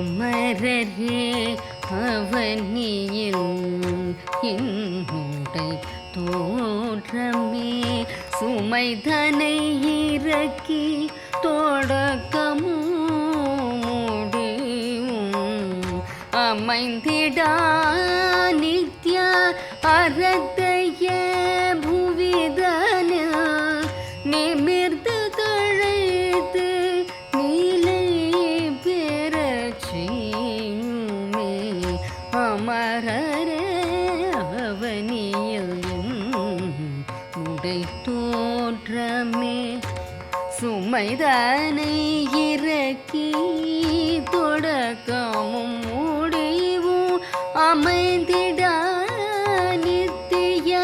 அமரரே அவனியில் என்னுடை தோற்றமே. சுமைதனை இறக்கி தொடக்கமும் முடிவும் அமைந்திடா நித்ய அறத்தைய புவிதன நிமி பெறச் செய்யுமே அவனியில் உடை தோற்றமே. சுமைதானை இறக்கி தொடக்கமும் முடிவும் அமைந்திட நித்திய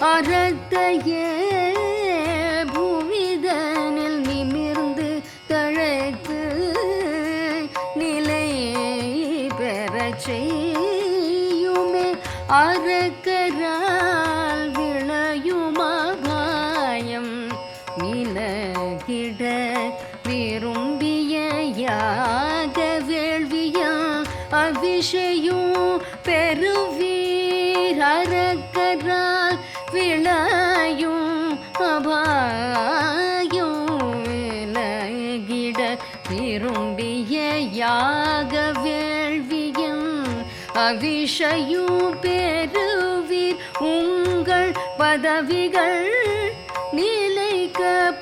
அறத்தையே அறக்கரால் விளையும் அபாயம் நிலகிட விரும்பிய யாக வேள்வியா அவிஷயும் பெருவீர் அறக்கரால் விளையும் அபாயம் விலகிட விரும்பி அவிஷையும் பெறுவீர். உங்கள் பதவிகள் நிலைக்க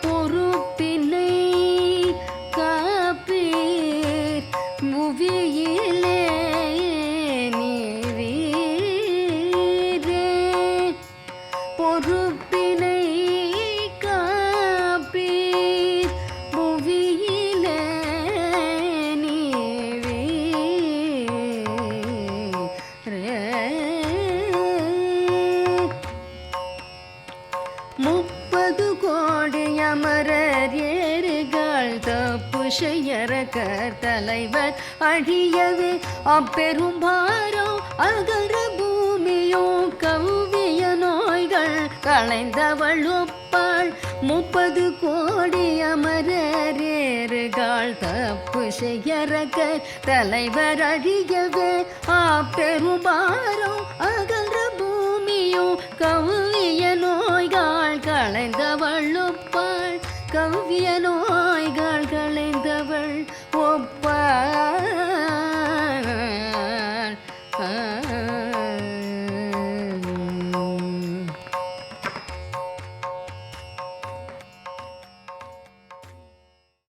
செய்யறக்கர் தலைவர் அழியவே. அப்பெரும் பாரம் அகர பூமியோ கவ்விய நோய்கள் களைந்தவள் ஒப்பாள். முப்பது கோடி அமரர் ஏறுகள் தப்பு செய்யறக்கர் தலைவர் அழியவே. அப்பெரும் பாரம் அகன்ற பூமியோ கவ்விய நோய்கள் களைந்தவள் ஒப்பாள். கவ்விய நோய்கள் களைந்த ஒப்பாள்